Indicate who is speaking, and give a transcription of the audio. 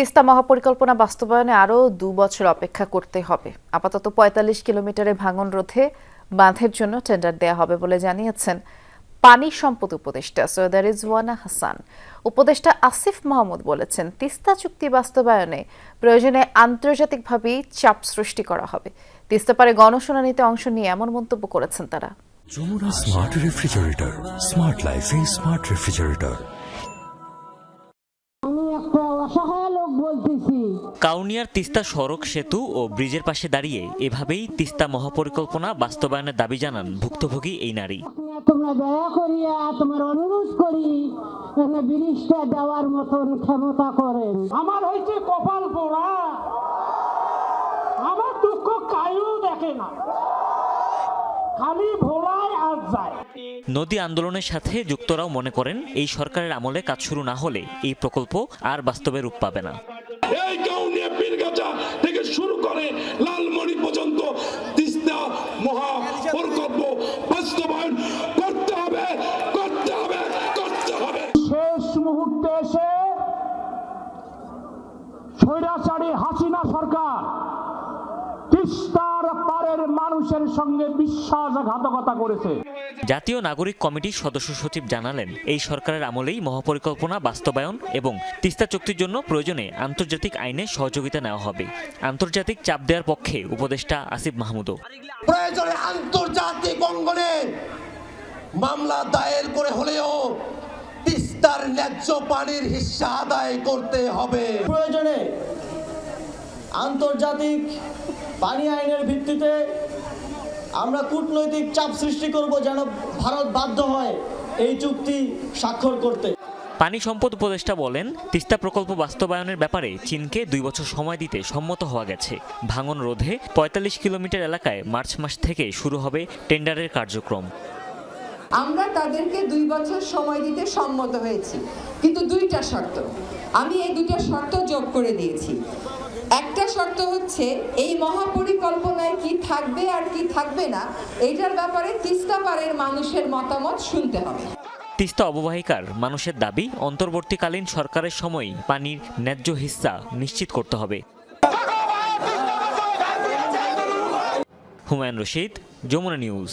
Speaker 1: তিস্তা মহাপরিকল্পনা বাস্তবায়নে আরও দু বছর অপেক্ষা করতে হবে। আপাতত পঁয়তাল্লিশ কিলোমিটারে ভাঙন রোধে বাঁধের জন্য টেন্ডার দেয়া হবে বলে জানিয়েছেন পানি সম্পদ উপদেষ্টা সৈয়দা রিজওয়ানা হাসান। উপদেষ্টা আসিফ মাহমুদ বলেছেন, তিস্তা চুক্তি বাস্তবায়নে প্রয়োজনে আন্তর্জাতিকভাবেই চাপ সৃষ্টি করা হবে। তিস্তা পারে গণশুনানিতে অংশ নিয়ে এমন মন্তব্য করেছেন তারা।
Speaker 2: যমুনা স্মার্ট রেফ্রিজারেটর, স্মার্ট লাইফে স্মার্ট রেফ্রিজারেটর।
Speaker 3: বলতেছি।
Speaker 4: কাউনিয়ার তিস্তা সড়ক সেতু ও ব্রিজের পাশে দাঁড়িয়ে এভাবেই তিস্তা মহাপরিকল্পনা বাস্তবায়নের দাবি জানান ভুক্তভোগী এই নারী।
Speaker 3: তোমরা দয়া করিয়া তোমার অনুরোধ করি ব্রিজটা দেওয়ার মতন ক্ষমতা করেন।
Speaker 5: আমার হয়েছে কপাল পোড়া। আমার দুঃখ কায়ু দেখে না। ভোলায় যায়।
Speaker 4: নদী আন্দোলনের সাথে যুক্তরাও মনে করেন এই সরকারের আমলে কাজ শুরু না হলে এই প্রকল্প আর বাস্তবে রূপ পাবে না।
Speaker 6: এই গাউনিয়া পীরগাছা থেকে শুরু করে লালমণি পর্যন্ত তিস্তা মহা প্রকল্প বাস্তবায়ন করতে হবে করতে হবে করতে হবে।
Speaker 5: শেষ মুহূর্তে এসে স্বৈরাচারী হাসিনা সরকার তিস্তার পারের মানুষের সঙ্গে বিশ্বাসঘাতকতা করেছে।
Speaker 4: জাতীয় নাগরিক কমিটির সদস্য সচিব জানালেন এই সরকারের আমলেই মহাপরিকল্পনা বাস্তবায়ন এবং তিস্তা চুক্তির জন্য প্রয়োজনে আন্তর্জাতিক আইনে সহযোগিতা নেওয়া হবে। আন্তর্জাতিক চাপ দেওয়ার পক্ষে উপদেষ্টা আসিফ মাহমুদও।
Speaker 7: প্রয়োজনে আন্তর্জাতিক অঙ্গনে মামলা দায়ের করে হলেও তিস্তার ন্যায্য পানির হিস্সা আদায় করতে হবে।
Speaker 8: প্রয়োজনে আন্তর্জাতিক পানি আইনের ভিত্তিতে আমরা কূটনৈতিক চাপ সৃষ্টি করব যেন ভারত বাধ্য হয় এই চুক্তি স্বাক্ষর করতে।
Speaker 4: পানি সম্পদ উপদেষ্টা বলেন তিস্তা প্রকল্প বাস্তবায়নের ব্যাপারে চীনকে দুই বছর সময় দিতে সম্মত হওয়া গেছে। ভাঙন রোধে পঁয়তাল্লিশ কিলোমিটার এলাকায় মার্চ মাস থেকে শুরু হবে টেন্ডারের কার্যক্রম।
Speaker 9: আমরা তাদেরকে দুই বছর সময় দিতে সম্মত হয়েছি। কিন্তু দুইটা শর্ত। আমি এই দুইটা শর্ত যোগ করে দিয়েছি। একটা শর্ত হচ্ছে, এই মহাপরিকল্পনায় কি থাকবে আর কি থাকবে না, এইটার ব্যাপারে তিস্তা পাড়ের মানুষের মতামত শুনতে হবে।
Speaker 4: তিস্তা অববাহিকার মানুষের দাবি, অন্তর্বর্তীকালীন সরকারের সময় পানির ন্যায্য হিস্সা নিশ্চিত করতে হবে। হুমায়ুন রশিদ, যমুনা নিউজ।